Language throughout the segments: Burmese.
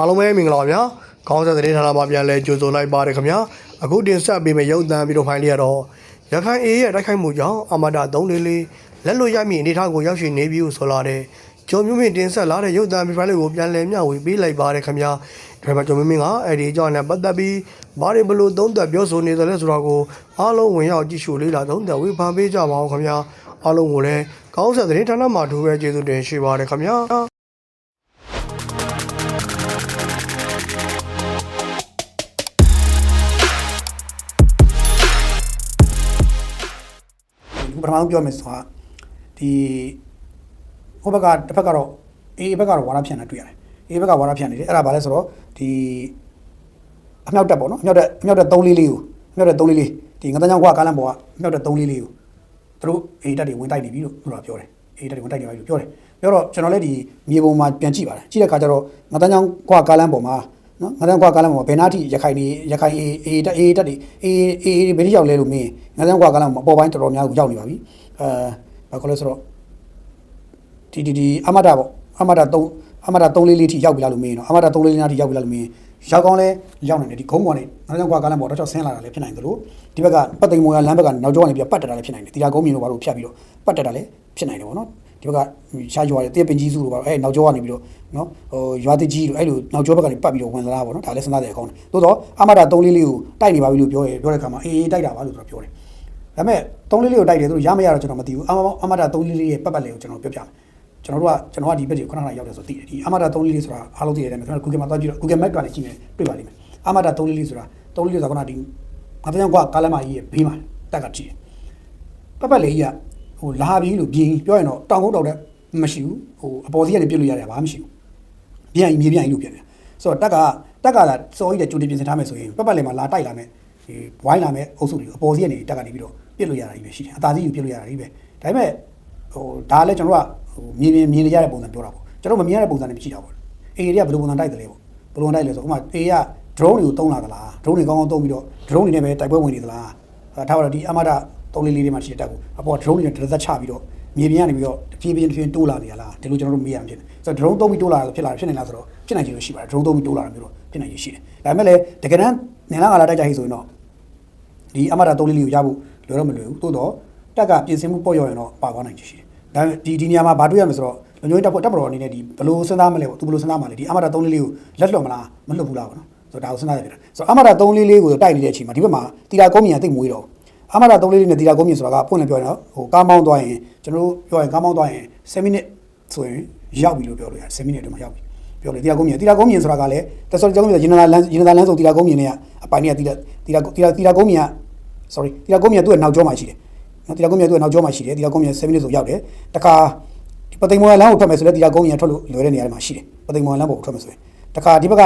အားလုံးပဲမင်္ဂလာပါဗျာခေါင်းဆက်သတင်းဌာနမှာပြန်လဲကြိုဆိုလိုက်ပါတယ်ခင်ဗျာအခုတင်ဆက်ပေးမယ့်ရုပ်သံဗီဒီယိုဖိုင်လေးကတော့ရခိုင်အေးရဲ့တိုက်ခိုက်မှုကြောင့်အမတာ344လက်လွတ်ရမည့်အနေအထားကိုရောက်ရှိနေပြီလို့ဆိုလာတဲ့ကျော်မျိုးမင်းတင်ဆက်လာတဲ့ရုပ်သံဗီဒီယိုဖိုင်လေးကိုပြန်လဲမျှဝေပေးလိုက်ပါတယ်ခင်ဗျာဒါပေမဲ့ကျော်မျိုးမင်းကအဲ့ဒီအကြောင်းနဲ့ပတ်သက်ပြီးဘာတွေဘလို့သုံးသက်ပြောဆိုနေတယ်လဲဆိုတာကိုအားလုံးဝင်ရောက်ကြည့်ရှုလေ့လာသုံးသက်ဝေဖန်ပေးကြပါအောင်ခင်ဗျာအားလုံးကိုလည်းခေါင်းဆက်သတင်းဌာနမှာထိုးပဲကျေးဇူးတင်ရှိပါတယ်ခင်ဗျာ ပထမဆုံးပြောမယ်ဆိုတာဒီဟိုဘက်ကတစ်ဖက်ကတော့အေးဘက်ကတော့ဝါရဖြန့်တာတွေ့ရတယ်အေးဘက်ကဝါရဖြန့်နေတယ်အဲ့ဒါဘာလဲဆိုတော့ဒီအမြောက်တက်ပေါ့နော်အမြောက်တက်အမြောက်တက်3လေးလေးကိုအမြောက်တက်3လေးလေးဒီငါးတန်းကြောင့်ကွာကားလမ်းပေါ်ကအမြောက်တက်3လေးလေးကိုသူတို့အေးတက်တွေဝင်တိုက်နေပြီလို့သူတို့ကပြောတယ်အေးတက်တွေဝင်တိုက်နေပြီလို့ပြောတယ်ပြောတော့ကျွန်တော်လည်းဒီမြေပုံမှာပြန်ကြည့်ပါတယ်ကြည့်တဲ့အခါကျတော့ငါးတန်းကြောင့်ကွာကားလမ်းပေါ်မှာ နော်ငါးတန်းကွာကားလမ်းပေါ်မှာဘယ်နာတိရခိုင်နေရခိုင်အေးအေးတက်အေးတက်တွေအေးအေးဘယ်တိရောက်လဲလို့မင်းငါးတန်းကွာကားလမ်းပေါ်မှာအပေါ်ပိုင်းတော်တော်များကိုရောက်နေပါပြီအဲဘာခေါ်လဲဆိုတော့ဒီဒီဒီအမတာပေါ့အမတာ3အမတာ3လေးလေးထိရောက်ပြီလားလို့မင်းနော်အမတာ3လေးလေးနားထိရောက်ပြီလားလို့မင်း ရောက်ကောင်းလဲရောက်နေတယ်ဒီခုံးပေါ်နေနောက်ကြောင့်ကွာကားလမ်းပေါ်တော့ချောက်ဆင်းလာတာလည်းဖြစ်နိုင်တယ်လို့ဒီဘက်ကပတ်သိမ်မော်ရလမ်းဘက်ကနောက်ကျောကနေပြပတ်တက်တာလည်းဖြစ်နိုင်တယ်တီလာကုန်းမြင်တို့ဘာလို့ဖြတ်ပြီးတော့ပတ်တက်တာလည်းဖြစ်နိုင်တယ်ပေါ့နော်ဒီဘက်ကရှားရွာတဲ့တည့်ပင်ကြီးစုတို့ဘာလို့အဲနောက်ကျောကနေပြီးတော့နော်ဟိုရွာတိကြီးတို့အဲ့လိုနောက်ကျောဘက်ကနေပတ်ပြီးတော့ဝင်လာတာပေါ့နော်ဒါလည်းစဉ်းစားတဲ့အကောင်းတယ်သို့တော့အမတာ3လေးလေးကိုတိုက်နေပါပြီလို့ပြောရပြောတဲ့ခါမှာအေးအေးတိုက်တာပါလို့ဆိုတော့ပြောတယ်ဒါပေမဲ့3လေးလေးကိုတိုက်တယ်သူတို့ရမရတော့ကျွန်တော်မသိဘူးအမအမတာ3လေးလေးရဲ့ပတ်ပတ်လေးကိုကျွန်တော်ပြောပြမယ် ကျွန်တော်တို့ကကျွန်တော်ကဒီဘက်ကြီးခုနကရောက်တယ်ဆိုသိတယ်ဒီအမတာ3လေးလေးဆိုတာအားလုံးသိရတယ်ကျွန်တော် Google မှာသွားကြည့်တော့ Google Map ကနေကြည့်နေတွေ့ပါလိမ့်မယ်အမတာ3လေးလေးဆိုတာ3လေးလေးဆိုတာခုနကဒီငါတရားကွာကားလမ်းမကြီးရဲ့ဘေးမှာတက်ကကြည့်ပတ်ပတ်လေးကြီးကဟိုလာပြီးလို့ပြင်ပြောရင်တော့တောင်ကုန်းတောက်တဲ့မရှိဘူးဟိုအပေါ်စီကနေပြစ်လို့ရတယ်ဘာမှမရှိဘူးပြန်မြေပြန်လို့ပြန်တယ်ဆိုတော့တက်ကတက်ကလာစော်ကြီးတဲ့ကြိုတင်ပြင်ဆင်ထားမယ်ဆိုရင်ပတ်ပတ်လေးမှာလာတိုက်လာမယ်ဒီဝိုင်းလာမယ်အုပ်စုတွေအပေါ်စီကနေတက်ကနေပြီးတော့ပြစ်လို့ရတာကြီးပဲရှိတယ်အသာစီးယူပြစ်လို့ရတာကြီးပဲဒါပေမဲ့ဟိုဒါလည်းကျွန်တော်တို့ကဟိုမြင်မြင်မြင်ရတဲ့ပုံစံပြောတာပေါ့ကျွန်တော်မမြင်ရတဲ့ပုံစံနဲ့မရှိတာပေါ့အေးတွေကဘယ်လိုပုံစံတိုက်တယ်လဲပေါ့ဘယ်လိုတိုက်လဲဆိုဥပမာအေးက drone တွေကိုတုံးလာသလား drone တွေကောင်းကောင်းတုံးပြီးတော့ drone တွေနဲ့ပဲတိုက်ပွဲဝင်နေသလားအဲထားပါတော့ဒီအမတာ3လေးလေးတွေမှာရှိတဲ့တက်ကိုအပေါ် drone တွေနဲ့တစ်သက်ချပြီးတော့မြေပြင်ကနေပြီးတော့တဖြည်းဖြည်းတဖြည်းတိုးလာနေရလားဒီလိုကျွန်တော်တို့မေးရမှာဖြစ်တယ်ဆိုတော့ drone တုံးပြီးတိုးလာတာဖြစ်လာဖြစ်နေလားဆိုတော့ဖြစ်နိုင်ချင်လို့ရှိပါတယ် drone တုံးပြီးတိုးလာတာမျိုးတော့ဖြစ်နိုင်ရရှိတယ်ဒါပေမဲ့လည်းတကယ်တမ်းနေလာကလာတိုက်ကြဟိဆိုရင်တော့ဒီအမတာ3လေးလေးကိုရဖို့လွယ်တော့မလွယ်ဘူးသို့တော့တက်ကပြင်ဆင်မှုပေါ့ရော်ရင်တော့ပါသွားနိုင်ချင်ရှိတယ် ဒါပေမဲ့ဒီဒီနေရာမှာဘာတွေ့ရမလဲဆိုတော့လုံခြုံရေးတပ်ဖွဲ့တပ်မတော်အနေနဲ့ဒီဘယ်လိုစဉ်းစားမလဲပေါ့သူဘယ်လိုစဉ်းစားမလဲဒီအမတာ3လေးလေးကိုလက်လွတ်မလားမလွတ်ဘူးလားပေါ့နော်ဆိုတော့ဒါကိုစဉ်းစားရပြတာဆိုတော့အမတာ3လေးလေးကိုတိုက်နေတဲ့အချိန်မှာဒီဘက်မှာတီတာကုန်းမြင်တိတ်မွေးတော့အမတာ3လေးလေးနဲ့တီတာကုန်းမြင်ဆိုတာကပွင့်လည်းပြောရင်တော့ဟိုကားမောင်းသွားရင်ကျွန်တော်တို့ပြောရင်ကားမောင်းသွားရင်7မိနစ်ဆိုရင်ရောက်ပြီလို့ပြောလို့ရတယ်7မိနစ်အတွင်းမှာရောက်ပြီပြောလေတီတာကုန်းမြင်တီတာကုန်းမြင်ဆိုတာကလည်းတဆော်ကျောင်းမြင်ရင်းနာလန်းရင်းနာလန်းဆိုတီတာကုန်းမြင်နေကအပိုင်နေကတီတာတီတာတီတာတီတာကုန်းမြင်က sorry တီလာကုန်းမြတ်သူ့ရဲ့နောက်ကျောမှာရှိတယ် နော်တီလာကုန်းမြတ်သူ့ရဲ့နောက်ကျောမှာရှိတယ်တီလာကုန်းမြတ်7မိနစ်ဆိုရောက်တယ်တခါဒီပသိမ်မော်လမ်းကိုထွက်မယ်ဆိုလဲတီလာကုန်းမြတ်ထွက်လို့လွယ်တဲ့နေရာတွေမှာရှိတယ်ပသိမ်မော်လမ်းပေါ်ကိုထွက်မယ်ဆိုရင်တခါဒီဘက်က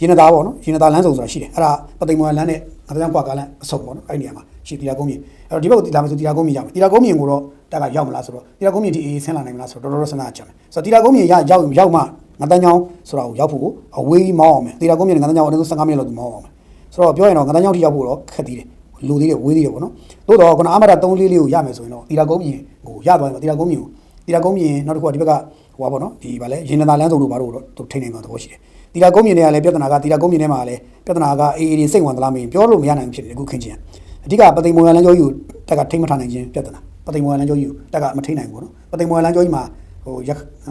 ရင်နသားပေါ့နော်ရင်နသားလမ်းစုံဆိုတာရှိတယ်အဲ့ဒါပသိမ်မော်လမ်းနဲ့ငါးတန်းကွာကားလမ်းအဆုပ်ပေါ့နော်အဲ့ဒီနေရာမှာရှိတီလာကုန်းမြတ်အဲ့တော့ဒီဘက်ကိုတီလာမယ်ဆိုတီလာကုန်းမြတ်ရောက်မယ်တီလာကုန်းမြတ်ကိုတော့တက်ကရောက်မလားဆိုတော့တီလာကုန်းမြတ်ဒီအေးဆင်းလာနိုင်မလားဆိုတော့တော်တော်စဉ်းစားကြမယ်ဆိုတော့တီလာကုန်းမြတ်ရရောက်ရောက်မှငါးတန်းချောင်းဆိုတာကိုရောက်ဖို့အဝေးမောင်းအောင်မယ်တီလာကုန်းမြတ်နဲ့ငါးတန်းချောင်းအနည်းဆုံး15မိနစ်လောက်သူမောင်းအောင်မယ်ဆိုတော့ပြောရင်တော့ငါးတန်းချောင်းထိရောက်ဖို့တော့ခက်သေးတယ် လူသေးတယ်ဝေးသေးတယ်ပေါ့နော်သို့တော့ခုနအမရ3လေးလေးကိုရမယ်ဆိုရင်တော့တီလာကုန်းမြင်ကိုရသွားတယ်တီလာကုန်းမြင်ကိုတီလာကုန်းမြင်နောက်တစ်ခုကဒီဘက်ကဟိုပါပေါ့နော်ဒီဗာလဲရင်နသာလန်းစုံတို့ဘာလို့တော့သူထိနေမှာသဘောရှိတယ်တီလာကုန်းမြင်တွေကလည်းပြဿနာကတီလာကုန်းမြင်ထဲမှာလည်းပြဿနာကအေးအေးစိတ်ဝင်သလားမင်းပြောလို့မရနိုင်ဘူးဖြစ်တယ်အခုခင်းချင်းအဓိကပသိမ်မော်လန်းကျောကြီးကိုတက်ကထိမထားနိုင်ခြင်းပြဿနာပသိမ်မော်လန်းကျောကြီးကိုတက်ကမထိနိုင်ဘူးပေါ့နော်ပသိမ်မော်လန်းကျောကြီးမှာဟိုရ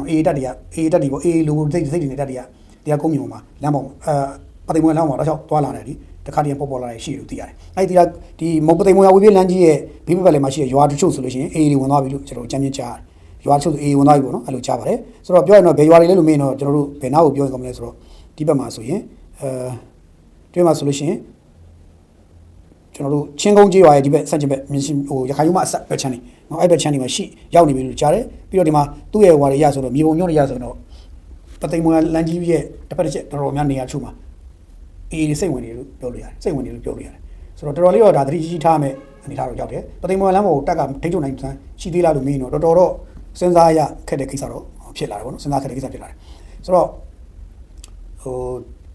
အေးတက်တွေကအေးတက်တွေပေါ့အေးလူစိတ်စိတ်တွေနဲ့တက်တွေကတီလာကုန်းမြင်ပေါ်မှာလမ်းပေါ်အဲပသိမ်မော်လန်းပေါ်တော့ချောက်သွားလာတယ်ဒီ တခါတည်းပေါ်ပေါ်လာတဲ့ရှိလို့သိရတယ်။အဲဒီကဒီမုတ်ပသိမ်မွေဝေးပြေးလမ်းကြီးရဲ့ဘေးဘက်လည်းမှာရှိတဲ့ရွာတချို့ဆိုလို့ရှိရင်အေးတွေဝင်သွားပြီလို့ကျွန်တော်ကြမ်းမြင့်ကြားတယ်။ရွာတချို့ဆိုအေးဝင်သွားပြီပေါ့နော်အဲ့လိုကြားပါတယ်။ဆိုတော့ပြောရင်တော့ဘယ်ရွာတွေလဲလို့မင်းတော့ကျွန်တော်တို့ဘယ်နာကိုပြောရင်ကောင်းမလဲဆိုတော့ဒီဘက်မှာဆိုရင်အဲတွေ့မှာဆိုလို့ရှိရင်ကျွန်တော်တို့ချင်းကုန်းကြီးရွာရဲ့ဒီဘက်ဆက်ချင်ဘက်မြင်းရှိဟိုရခိုင်ရုံးမအဆက်ဘက်ချမ်းနေနော်အဲ့ဘက်ချမ်းနေမှာရှိရောက်နေပြီလို့ကြားတယ်။ပြီးတော့ဒီမှာသူ့ရဲ့ဟွာတွေရဆိုတော့မြေပုံညွန့်တွေရဆိုတော့ပသိမ်မွေလမ်းကြီးရဲ့တစ်ဖက်တစ်ချက်တော်တော်များနေရာချို့မှာ အေးစိတ်ဝင်နေလို့ပြောလို့ရတယ်စိတ်ဝင်နေလို့ပြောလို့ရတယ်ဆိုတော့တော်တော်လေးတော့ဒါသတိကြီးကြီးထားမယ်အနေထားတော့ရောက်တယ်ပသိမ်မော်လမ်းပေါ်ကိုတက်ကထိချုံနိုင်စမ်းရှိသေးလားလို့မင်းတော့တော်တော်တော့စဉ်းစားရခက်တဲ့ကိစ္စတော့ဖြစ်လာတယ်ပေါ့နော်စဉ်းစားခက်တဲ့ကိစ္စဖြစ်လာတယ်ဆိုတော့ဟို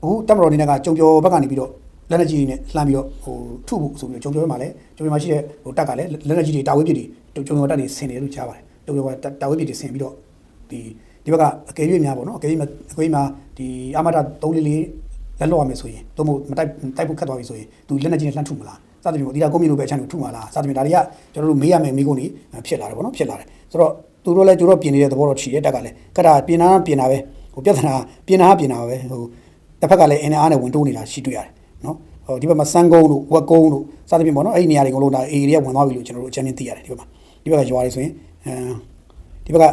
အခုတက်မတော်နေကကြုံကျော်ဘက်ကနေပြီးတော့လက်နက်ကြီးနဲ့လှမ်းပြီးတော့ဟိုထုဖို့ဆိုပြီးတော့ကြုံကျော်မှာလည်းကြုံကျော်မှာရှိတဲ့ဟိုတက်ကလည်းလက်နက်ကြီးတွေတာဝေးပစ်တွေကြုံကျော်တက်တွေဆင်တယ်လို့ကြားပါတယ်ကြုံကျော်ကတာဝေးပစ်တွေဆင်ပြီးတော့ဒီရဒီဘက်ကအကယ်၍များပေါ့နော်အကယ်၍များအကယ်၍များဒီအာမတာ3 လေးလေးလက်လော့ရမယ်ဆိုရင်တို့မို့မတိုက်တိုက်ဖို့ခက်သွားပြီဆိုရင်သူလက်နဲ့ချင်းနဲ့လှမ်းထုမလားစသဖြင့်ပေါ့ဒီကကွန်မြူလိုပဲအချမ်းကိုထုမှာလားစသဖြင့်ဒါတွေကကျွန်တော်တို့မေးရမယ်မိကုန်နေဖြစ်လာတယ်ပေါ့နော်ဖြစ်လာတယ်ဆိုတော့သူတို့လည်းသူတို့ပြင်နေတဲ့သဘောတော့ချီရဲ့တက်ကလည်းကတာပြင်တာပြင်တာပဲဟိုပြဿနာပြင်တာပြင်တာပဲဟိုတစ်ဖက်ကလည်းအင်းအားနဲ့ဝင်တိုးနေတာရှိတွေ့ရတယ်နော်ဟိုဒီဘက်မှာစမ်းကုန်းတို့ဝက်ကုန်းတို့စသဖြင့်ပေါ့နော်အဲ့ဒီနေရာတွေကိုလုံးဒါအေရီတွေကဝင်သွားပြီလို့ကျွန်တော်တို့အချမ်းချင်းသိရတယ်ဒီဘက်မှာဒီဘက်ကရွာတွေဆိုရင်အဲဒီဘက်က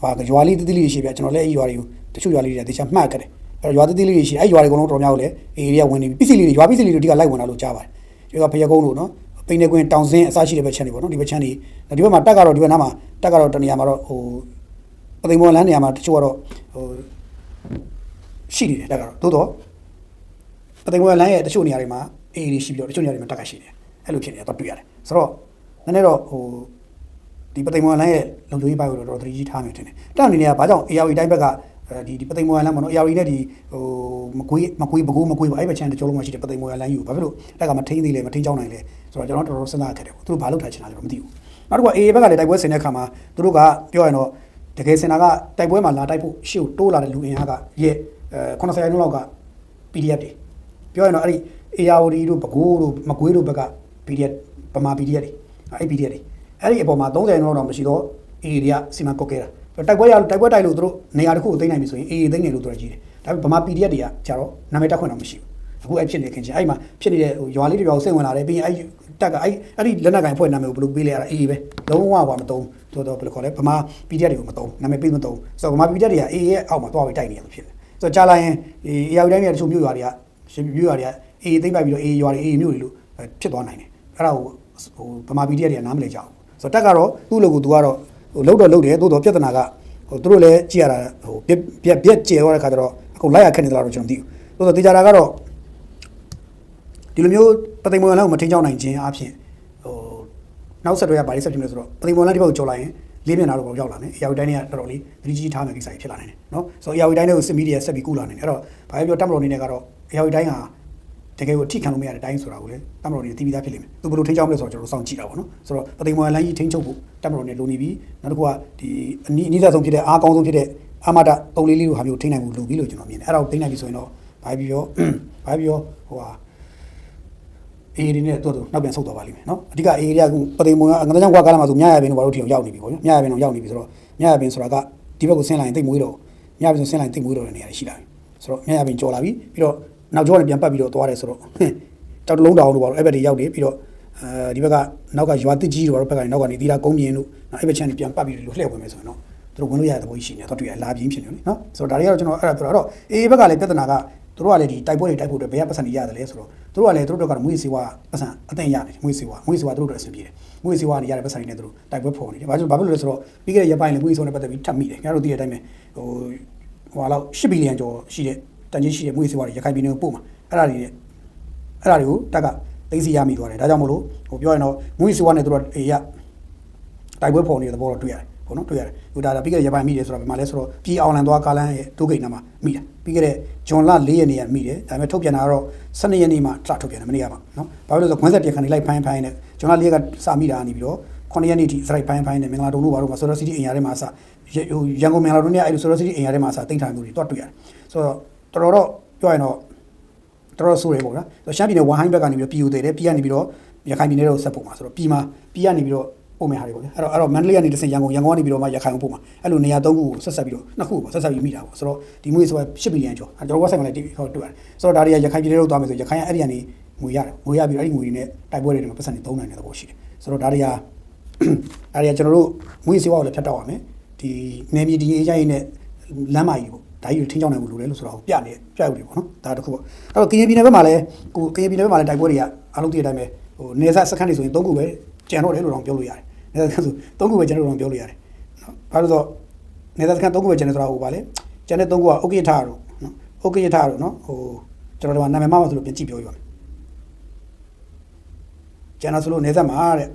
ဟာရွာလေးတိတိလေးရှိပြကျွန်တော်လည်းအဲ့ရွာတွေကိုတချို့ရွာလေးတွေတေချာမှတ်ကြတယ် အဲ့ရွာတိတိလေးတွေရှိအဲ့ရွာတွေအကုန်လုံးတော်များကိုလည်းအေရီတွေကဝင်နေပြီပစ္စည်းလေးတွေရွာပစ္စည်းလေးတွေဒီကလိုက်ဝင်လာလို့ကြားပါတယ်ဒီကဖျက်ကုန်းတို့နော်ပိနေကွင်းတောင်စင်းအစရှိတဲ့ဘက်ချမ်းတွေပေါ့နော်ဒီဘက်ချမ်းတွေဒီဘက်မှာတက်ကတော့ဒီဘက်နားမှာတက်ကတော့တနေရာမှာတော့ဟိုပသိမ်မော်လမ်းနေရာမှာတချို့ကတော့ဟိုရှိနေတယ်တက်ကတော့သို့တော့ပသိမ်မော်လမ်းရဲ့တချို့နေရာတွေမှာအေးအေးရှိပြီးတော့တချို့နေရာတွေမှာတက်ကရှိနေတယ်အဲ့လိုဖြစ်နေတာတော့တွေ့ရတယ်ဆိုတော့နည်းနည်းတော့ဟိုဒီပသိမ်မော်လမ်းရဲ့လုံခြုံရေးပိုင်းကိုတော့တော်တော်သတိကြီးထားမယ်ထင်တယ်တက်အနေနဲ့ကဘာကြောင့် AR တိုင်းဘက်ကအဲ ဒီဒီပသိမ်မော်လမ်းပေါ့နော် AR နဲ့ဒီဟိုမကွေးမကွေးဘကိုးမကွေးပေါ့အဲ့ဘက်ချမ်းတကြောလုံးမှာရှိတဲ့ပသိမ်မော်လမ်းယူဘာဖြစ်လို့တက်ကမထိန်းသေးလဲမထိန်းချောင်းနိုင်လဲဆိုတော့ကျွန်တော်တော်တော်စဉ်းစားခဲ့တယ်ပေါ့သူတို့ဘာလုပ်ထားချင်တာလဲမသိဘူးနောက်တစ်ခုက AA ဘက်ကလည်းတိုက်ပွဲဆင်တဲ့ခါမှာသူတို့ကပြောရရင်တော့တကယ်စင်တာကတိုက်ပွဲမှာလာတိုက်ဖို့ရှေ့ကိုတိုးလာတဲ့လူအင်အားကရဲ့အဲ90ရာခိုင်နှုန်းလောက်က PDF တွေပြောရရင်တော့အဲ့ဒီ ARD တို့ဘကိုးတို့မကွေးတို့ဘက်က PDF ပမာ PDF တွေအဲ့ PDF တွေအဲ့ဒီအပေါ်မှာ30ရာခိုင်နှုန်းတော့မရှိတော့ AA တွေကစီမံကုတ်ခဲ့တာ တိုက်ပွဲရတိုက်ပွဲတိုက်လို့သူတို့နေရာတစ်ခုကိုသိမ်းနိုင်ပြီဆိုရင် AA သိမ်းတယ်လို့သူတို့ကြီးတယ်ဒါပေမဲ့ဗမာ PDF တွေကကြတော့နာမည်တက်ခွင့်တော့မရှိဘူးအခုအဲ့ဖြစ်နေခင်ချင်းအဲ့မှာဖြစ်နေတဲ့ဟိုရွာလေးတွေရွာကိုစိတ်ဝင်လာတယ်ပြီးရင်အဲ့တက်ကအဲ့အဲ့ဒီလက်နက်ကင်ဖွဲ့နာမည်ကိုဘယ်လိုပေးလဲရတာအေးပဲလုံးဝဘာမတုံးဆိုတော့ဘယ်လိုခေါ်လဲဗမာ PDF တွေကိုမတုံးနာမည်ပေးမတုံးဆိုတော့ဗမာ PDF တွေကအေးရဲ့အောက်မှာတွားပြီးတိုက်နေရလို့ဖြစ်တယ်ဆိုတော့ကြားလိုက်ရင်ဒီအရာတိုင်းတွေကတချို့မြို့ရွာတွေကရှင်မြို့ရွာတွေကအေးသိမ့်ပိုက်ပြီးတော့အေးရွာတွေအေးမြို့တွေလို့ဖြစ်သွားနိုင်တယ်အဲ့ဒါကိုဟိုဗမာ PDF တွေကနားမလည်ကြဘူးဆိုတော့တက်ကတော့သူ့လိုကိုသူကတော့ ဟိုလှုပ်တော့လှုပ်တယ်သို့တော့ပြဿနာကဟိုသူတို့လည်းကြည့်ရတာဟိုပြက်ပြက်ပြက်ကျဲသွားတဲ့ခါကျတော့အခုလိုက်ရခက်နေသလားတော့ကျွန်တော်မသိဘူးသို့တော့တေချာတာကတော့ဒီလိုမျိုးပသိမ်မော်လန်းကိုမထိန်ချောင်းနိုင်ခြင်းအပြင်ဟိုနောက်ဆက်တွဲကဘာလေးဆက်ဖြစ်မလဲဆိုတော့ပသိမ်မော်လန်းဒီဘက်ကိုကြော်လိုက်ရင်လေးမျက်နှာတော့ရောက်လာတယ်။အရာဝတိုင်းတွေကတော်တော်လေးသတိကြီးထားမယ်ကိစ္စကြီးဖြစ်လာနိုင်တယ်နော်။ဆိုတော့အရာဝတိုင်းတွေကိုစစ်မီဒီယာဆက်ပြီးကုလာနိုင်တယ်။အဲ့တော့ဘာပဲပြောတက်မတော်နေနဲ့ကတော့အရာဝတိုင်းဟာ တကယ်ကိုအထိခံလို့မရတဲ့အတိုင်းဆိုတာကိုလည်းတက်မတော်နေတီးပြီးသားဖြစ်လိမ့်မယ်။သူဘယ်လိုထိန်ချောင်းမလဲဆိုတော့ကျွန်တော်စောင့်ကြည့်တာပေါ့နော်။ဆိုတော့ပသိမ်မော်လန်းကြီးထိန်ချုပ်ဖို့တက်မတော်နေလိုနေပြီ။နောက်တစ်ခုကဒီအနည်းအနည်းဆုံးဖြစ်တဲ့အားကောင်းဆုံးဖြစ်တဲ့အာမတာတုံးလေးလေးလိုဟာမျိုးထိန်နိုင်မှုလိုပြီလို့ကျွန်တော်မြင်တယ်။အဲ့ဒါကိုထိန်နိုင်ပြီဆိုရင်တော့ဘာပဲပြောဘာပဲပြောဟိုဟာအေးဒီနဲ့တော့နောက်ပြန်ဆုတ်သွားပါလိမ့်မယ်နော်အဓိကအေးတွေကပသိမ်မွန်ကငါးကြောင်ကွာကားလာမှာဆိုမြရရပင်တို့ဘာလို့ထီအောင်ရောက်နေပြီပေါ့နော်မြရရပင်တော့ရောက်နေပြီဆိုတော့မြရရပင်ဆိုတာကဒီဘက်ကိုဆင်းလာရင်တိတ်မွေးတော့မြရရပင်ဆိုဆင်းလာရင်တိတ်မွေးတော့တဲ့နေရာတွေရှိလာပြီဆိုတော့မြရရပင်ကြော်လာပြီပြီးတော့ နောက်ကျောကနေပြန်ပတ်ပြီးတော့သွားတယ်ဆိုတော့ဟင်းတောက်တလုံးတောင်တို့ဘာလို့အဲ့ဘက်တွေရောက်နေပြီးတော့အဲဒီဘက်ကနောက်ကရွာတစ်ကြီးတို့ဘာလို့ဘက်ကနေနောက်ကနေသီလာကုန်းမြင်တို့နောက်အဲ့ဘက်ချမ်းပြန်ပတ်ပြီးလို့လှည့်ဝင်မယ်ဆိုရင်တော့သူတို့ဝင်လို့ရတဲ့သဘောရှိနေတော့တွေ့ရလာပြင်းဖြစ်နေလို့နော်ဆိုတော့ဒါတွေကတော့ကျွန်တော်အဲ့ဒါပြောတော့အေးဘက်ကလည်းပြဿနာကသူတို့ကလည်းဒီတိုက်ပွဲတွေတိုက်ဖို့အတွက်ဘယ်ကပတ်စံတွေရတယ်လဲဆိုတော့သူတို့ကလည်းသူတို့ကတော့မွေးစေဝါပတ်စံအသိရတယ်မွေးစေဝါမွေးစေဝါသူတို့တို့အဆင်ပြေတယ်မွေးစေဝါနေရတဲ့ပတ်စံတွေနဲ့သူတို့တိုက်ပွဲဖော်နေတယ်ဘာလို့ဘာဖြစ်လို့လဲဆိုတော့ပြီးခဲ့တဲ့ရက်ပိုင်းလည်းမွေးစေဝါနဲ့ပတ်သက်ပြီးထပ်မိတယ်ခင်ဗျားတို့သိတဲ့အတိုင်းပဲဟိုဟိုလောက်10ဘီလီယံကျော်ရှိတဲ့ တန်ကြီးရှိတဲ့မွေးစေဝါတွေရခိုင်ပြည်နယ်ကိုပို့မှာအဲ့ဒါတွေနဲ့အဲ့ဒါတွေကိုတက်ကသိစီရမိသွားတယ်ဒါကြောင့်မို့လို့ဟိုပြောရင်တော့မွေးစေဝါနဲ့သူတို့အေးရတိုက်ပွဲဖော်နေတဲ့သဘောတော့တွေ့ရတယ်ပေါ့နော်တွေ့ရတယ်ဟိုဒါပြီးခဲ့တဲ့ရပိုင်းမိတယ်ဆိုတော့ဘယ်မှာလဲဆိုတော့ပြည်အောင်လန်သွားကားလန်းရဲ့တိုးဂိတ်နားမှာမိတာပြီးခဲ့တဲ့ဂျွန်လ၄ရက်နေ့ကမိတယ်ဒါပေမဲ့ထုတ်ပြန်တာကတော့12ရက်နေ့မှစထုတ်ပြန်တယ်မနေ့ကပါနော်ဘာလို့လဲဆိုတော့ခွန်းဆက်တရခဏလိုက်ဖိုင်းဖိုင်းနဲ့ဂျွန်လ၄ရက်ကစမိတာနေပြီးတော့9ရက်နေ့ထိစရိုက်ဖိုင်းဖိုင်းနဲ့မင်္ဂလာတုံတို့ဘာလို့မှာဆိုတော့စီတီအင်ယာထဲမှာအစဟိုရန်ကုန်မင်္ဂလာတုံနဲ့အဲ့လိုဆိုတော့စီတီအင်ယာထဲမှာအစတိတ်ထိုင်မှုတွေတွတ်တွေ့ရတယ်ဆိုတော့ တော်တော်တော့ပြောရင်တော့တော်တော်ဆိုးတယ်ပေါ့ဗျာရှမ်းပြည်နယ်ဝမ်ဟိုင်းဘက်ကနေပြီးတော့ပြည်ဦးသေးတယ်ပြည်ကနေပြီးတော့ရခိုင်ပြည်နယ်တော့ဆက်ပုံမှာဆိုတော့ပြည်မှာပြည်ကနေပြီးတော့ပုံမဲ့ဟာတွေပေါ့ဗျာအဲ့တော့အဲ့တော့မန္တလေးကနေတစ်ဆင့်ရန်ကုန်ရန်ကုန်ကနေပြီးတော့မှရခိုင်ကိုပို့မှာအဲ့လိုနေရာသုံးခုကိုဆက်ဆက်ပြီးတော့နှစ်ခုပေါ့ဆက်ဆက်ပြီးမိတာပေါ့ဆိုတော့ဒီမွေးဆို10ဘီလီယံကျော်ကျွန်တော် website မှာလည်းတိဟောတွေ့ရတယ်ဆိုတော့ဒါတွေကရခိုင်ပြည်နယ်လို့သွားမယ်ဆိုရခိုင်ကအဲ့ဒီကနေငွေရတယ်ငွေရပြီးအဲ့ဒီငွေတွေနဲ့တိုက်ပွဲတွေမှာပတ်စံတွေသုံးနိုင်တဲ့သဘောရှိတယ်ဆိုတော့ဒါတွေကဒါတွေကကျွန်တော်တို့ငွေစေဝါကိုလည်းဖြတ်တောက်ရမယ်ဒီနေမြေဒီအေးချိုင်းနဲ့လမ်းမကြီးပေါ့ ဒါကြီးကိုထိန်းချောင်းနိုင်မှုလိုတယ်လို့ဆိုတော့ပြနေပြရုပ်တွေပေါ့နော်ဒါတခုပေါ့အဲ့တော့ကရင်ပြည်နယ်ဘက်မှာလည်းကိုကရင်ပြည်နယ်ဘက်မှာလည်းတိုက်ပွဲတွေကအားလုံးတည်တဲ့အတိုင်းပဲဟိုနေဆက်စခန်းတွေဆိုရင်၃ခုပဲကျန်တော့တယ်လို့တော့ပြောလို့ရတယ်နေဆက်ဆို၃ခုပဲကျန်တော့တော့ပြောလို့ရတယ်နော်ဘာလို့ဆိုနေဆက်စခန်း၃ခုပဲကျန်တယ်ဆိုတော့ဟိုပါလေကျန်တဲ့၃ခုကဥက္ကိဋ္ဌတို့နော်ဥက္ကိဋ္ဌတို့နော်ဟိုကျွန်တော်တို့ကနာမည်မှမဆိုလို့ပြန်ကြည့်ပြောရမယ်ကျန်တာဆိုလို့နေဆက်မှာတဲ့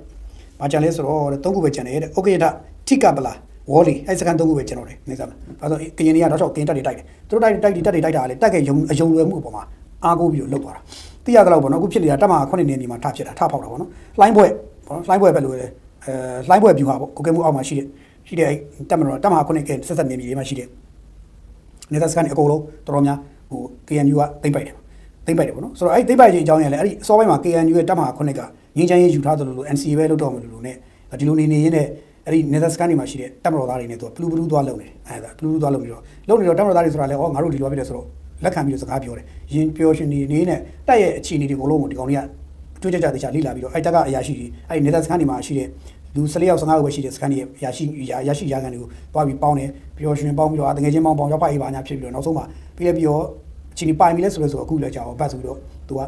ဘာကျန်လဲဆိုတော့တဲ့၃ခုပဲကျန်တယ်တဲ့ဥက္ကိဋ္ဌထိကပလာ ဝေါ်လီအဲ့စကန်သုံးခုပဲကျွန်တော်တယ်နေစားမှာ။ဒါဆိုကရင်တွေကတော့ကရင်တက်တွေတိုက်တယ်။သူတို့တိုက်တိုက်တက်တွေတိုက်တာလေတက်ကရုံအယုံလွယ်မှုအပေါ်မှာအားကိုးပြီးတော့လောက်သွားတာ။သိရသလောက်ပေါ့နော်အခုဖြစ်နေတာတက်မှာခုနှစ်နေနေမှာထဖြစ်တာထဖောက်တာပေါ့နော်။လှိုင်းဘွဲ့ပေါ့နော်လှိုင်းဘွဲ့ပဲလို့လေအဲလှိုင်းဘွဲ့ဗျူဟာပေါ့ကိုကဲမှုအောက်မှာရှိတဲ့ရှိတဲ့အဲ့တက်မတော်တက်မဟာခုနှစ်ကဆက်ဆက်နေပြီမှာရှိတဲ့နေသက်စကန်အကုန်လုံးတော်တော်များဟို KNU ကသိမ့်ပိုက်တယ်သိမ့်ပိုက်တယ်ပေါ့နော်ဆိုတော့အဲ့သိမ့်ပိုက်ခြင်းအကြောင်းရလဲအဲ့ဒီအစောပိုင်းမှာ KNU ရဲ့တက်မဟာခုနှစ်ကငင်းချမ်းရေးယူထားသလိုလို NCA ပဲလုပ်တော့မလို့လို့ ਨੇ ဒီလိုနေနေရင်းနဲ့ အဲ့ဒီနေသက်စကန်တွေမှာရှိတဲ့တက်မတော်သားတွေနဲ့သူကပလူပလူသွားလုံနေတယ်အဲ့ဒါပလူပလူသွားလုံပြီးတော့လုံနေတော့တက်မတော်သားတွေဆိုတာလဲဩငါတို့ဒီလိုပဲဖြစ်တယ်ဆိုတော့လက်ခံပြီးတော့စကားပြောတယ်ရင်ပြောရှင်နေနေနဲ့တက်ရဲ့အခြေအနေတွေကိုလုံးကိုဒီကောင်တွေကတွေ့ကြကြတေချာလိလာပြီးတော့အဲ့တက်ကအရာရှိတွေအဲ့နေတဲ့စကန်တွေမှာရှိတဲ့လူ14ယောက်15ယောက်ပဲရှိတဲ့စကန်တွေအရာရှိအရာရှိရာကန်တွေကိုတွားပြီးပေါင်းတယ်ပျော်ရွှင်ပေါင်းပြီးတော့တကယ်ချင်းပေါင်းပေါင်းရောက်ပါအေးပါညာဖြစ်ပြီးတော့နောက်ဆုံးမှာပြီးလဲပြီးတော့အချင်းပိုင်ပြီလဲဆိုလို့ဆိုအခုလည်းကြာအောင်ပတ်ဆိုပြီးတော့သူက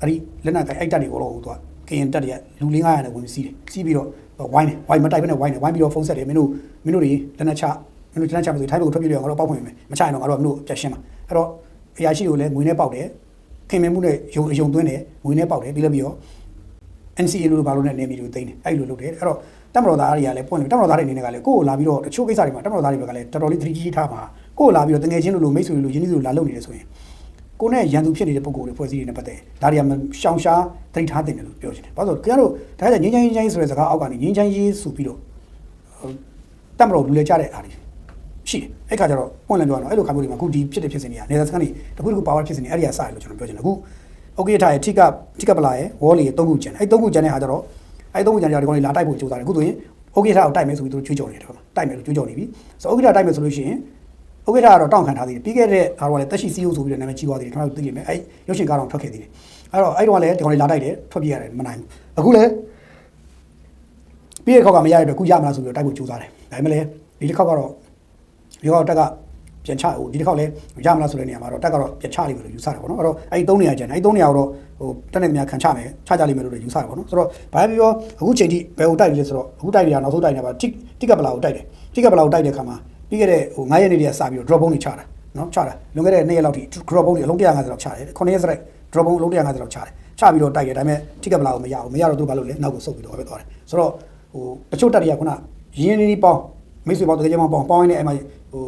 အဲ့ဒီလက်နက်ကအဲ့တက်တွေကိုတော့သူကကရင်တက်တွေကလူ၄900နဲ့ဝင်စီးတယ်စီးပြီးတော့ ဝိုင်းတယ်ဝိုင်းမတိုက်ဘဲနဲ့ဝိုင်းတယ်ဝိုင်းပြီးတော့ဖုန်းဆက်တယ်မင်းတို့မင်းတို့တွေလက်နက်ချမင်းတို့လက်နက်ချမဆိုထိုင်းဘက်ကိုထွက်ပြေးလို့ငါတို့ပေါက်ဖွင့်မယ်မချရင်တော့ငါတို့ကမင်းတို့ပြတ်ရှင်းမှာအဲ့တော့အရာရှိကိုလည်းငွေနဲ့ပေါက်တယ်ခင်မင်းမှုနဲ့ယုံယုံသွင်းတယ်ငွေနဲ့ပေါက်တယ်ပြီးလဲပြီးတော့ NCA လို့ဘာလို့နဲ့နေမီလို့သိနေအဲ့လိုလုပ်တယ်အဲ့တော့တက်မတော်သားတွေကလည်းပွင့်တယ်တက်မတော်သားတွေအနေနဲ့ကလည်းကိုယ့်ကိုလာပြီးတော့တချို့ကိစ္စတွေမှာတက်မတော်သားတွေကလည်းတော်တော်လေးသတိကြီးထားပါကိုယ့်ကိုလာပြီးတော့တငယ်ချင်းလိုလိုမိတ်ဆွေလိုလိုရင်းနှီးလိုလာလုပ်နေတယ်ဆိုရင် ကိုနဲ့ရန်သူဖြစ်နေတဲ့ပုံကိုယ်တွေဖွဲ့စည်းနေတဲ့ပတ်သက်ဒါတွေကရှောင်ရှားသတိထားတင်တယ်လို့ပြောချင်တယ်။ဘာလို့လဲဆိုတော့ခင်ဗျားတို့ဒါကြငင်းချင်းချင်းဆိုတဲ့စကားအောက်ကနေငင်းချင်းရေးဆိုပြီးတော့တတ်မတော်လူလဲကြတဲ့အားတွေရှိတယ်။အဲ့ခါကျတော့ပွင့်လန်းပြောရအောင်အဲ့လိုခါမျိုးတွေမှာအခုဒီဖြစ်တဲ့ဖြစ်စဉ်တွေကနေတာစကန်တွေတစ်ခုတစ်ခု power ဖြစ်စဉ်တွေအဲ့ဒီအစရလို့ကျွန်တော်ပြောချင်တယ်။အခု okay ထားရဲ့ထိကထိကပလာရဲ့ wall တွေသုံးခုကျန်တယ်။အဲ့သုံးခုကျန်တဲ့ဟာကျတော့အဲ့သုံးခုကျန်တဲ့ဟာဒီကောင်တွေလာတိုက်ဖို့ကြိုးစားတယ်။အခုဆိုရင် okay ထားကိုတိုက်မယ်ဆိုပြီးသူတို့ကြွေးကြော်နေတယ်ဟုတ်လား။တိုက်မယ်လို့ကြွေးကြော်နေပြီ။ဆိုတော့ okay ထားတိုက်မယ်ဆိုလို့ရှိရင် ဥက္ကဋ္ဌကတော့တောင့်ခံထားသေးတယ်ပြီးခဲ့တဲ့ဟာတော့လည်းတက်ရှိစီယိုဆိုပြီးတော့နာမည်ကြီးသွားသေးတယ်ကျွန်တော်တို့သိရမယ်အဲ့ရုပ်ရှင်ကားတော့ထွက်ခဲ့သေးတယ်အဲ့တော့အဲ့တော့လည်းဒီကောင်လေးလာတိုက်တယ်ထွက်ပြေးရတယ်မနိုင်ဘူးအခုလည်းပြီးရခေါက်ကမရတဲ့အတွက်ခုရမလားဆိုပြီးတော့တိုက်ဖို့ကြိုးစားတယ်ဒါပေမဲ့လည်းဒီတစ်ခေါက်ကတော့ဒီခေါက်တက်ကပြန်ချဟိုဒီတစ်ခေါက်လည်းရမလားဆိုတဲ့နေရာမှာတော့တက်ကတော့ပြန်ချလိမ့်မယ်လို့ယူဆတာပေါ့နော်အဲ့တော့အဲ့ဒီ၃နေရာကျန်တယ်အဲ့ဒီ၃နေရာတော့ဟိုတက်နေတဲ့နေရာခံချမယ်ချကြလိမ့်မယ်လို့လည်းယူဆတာပေါ့နော်ဆိုတော့ဘာပဲပြောအခုချိန်ထိဘယ်ဟိုတိုက်ပြီလဲဆိုတော့အခုတိုက်နေတာနောက်ဆုံးတိုက်နေတာပါတိကပလာကိုတိုက်တယ်တိကပလာကိုတိုက်တဲ့အခါမှာ ပြီးခဲ့တဲ့ဟို9ရက်နေ့တည်းကစပြီးတော့ drop bone တွေချတာနော်ချတာလွန်ခဲ့တဲ့2ရက်လောက်ထိ drop bone တွေအလုံး150လောက်ချတယ်9ရက်စရိုက် drop bone အလုံး150လောက်ချတယ်ချပြီးတော့တိုက်တယ်ဒါပေမဲ့တိကပလာကိုမရဘူးမရတော့သူဘာလို့လဲနောက်ကိုဆုတ်ပြီးတော့ပဲသွားတယ်ဆိုတော့ဟိုတချို့တက်တွေကခုနရင်းနေနေပေါင်းမိတ်ဆွေပေါင်းတကယ်ကြီးပေါင်းပေါင်းပေါင်းရင်းနဲ့အဲ့မှာဟို